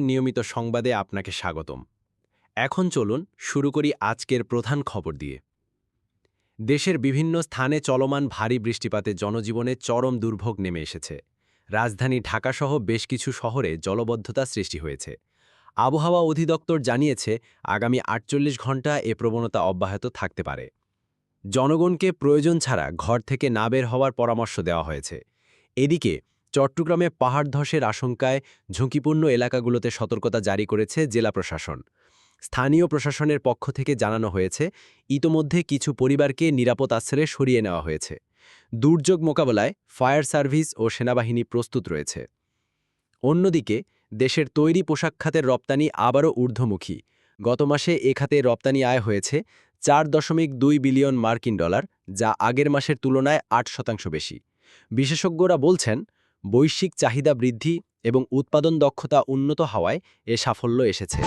নিয়মিত সংবাদে আপনাকে স্বাগতম। এখন চলুন শুরু করি আজকের প্রধান খবর দিয়ে। দেশের বিভিন্ন স্থানে চলমান ভারী বৃষ্টিপাতে জনজীবনে চরম দুর্ভোগ নেমে এসেছে। রাজধানী ঢাকাসহ বেশ কিছু শহরে জলবদ্ধতা সৃষ্টি হয়েছে। আবহাওয়া অধিদপ্তর জানিয়েছে, আগামী আটচল্লিশ ঘণ্টা এ প্রবণতা অব্যাহত থাকতে পারে। জনগণকে প্রয়োজন ছাড়া ঘর থেকে না বের হওয়ার পরামর্শ দেওয়া হয়েছে। এদিকে চট্টগ্রামে পাহাড় ধসের আশঙ্কায় ঝুঁকিপূর্ণ এলাকাগুলোতে সতর্কতা জারি করেছে জেলা প্রশাসন। স্থানীয় প্রশাসনের পক্ষ থেকে জানানো হয়েছে, ইতোমধ্যে কিছু পরিবারকে নিরাপদ আশ্রয়ে সরিয়ে নেওয়া হয়েছে। দুর্যোগ মোকাবেলায় ফায়ার সার্ভিস ও সেনাবাহিনী প্রস্তুত রয়েছে। অন্যদিকে, দেশের তৈরি পোশাক খাতের রপ্তানি আবারও ঊর্ধ্বমুখী। গত মাসে এ খাতে রপ্তানি আয় হয়েছে চার দশমিক দুই বিলিয়ন মার্কিন ডলার, যা আগের মাসের তুলনায় আট শতাংশ বেশি। বিশেষজ্ঞরা বলছেন বৈশ্বিক চাহিদা বৃদ্ধি এবং উৎপাদন দক্ষতা উন্নত হওয়ায় এ সাফল্য এসেছে।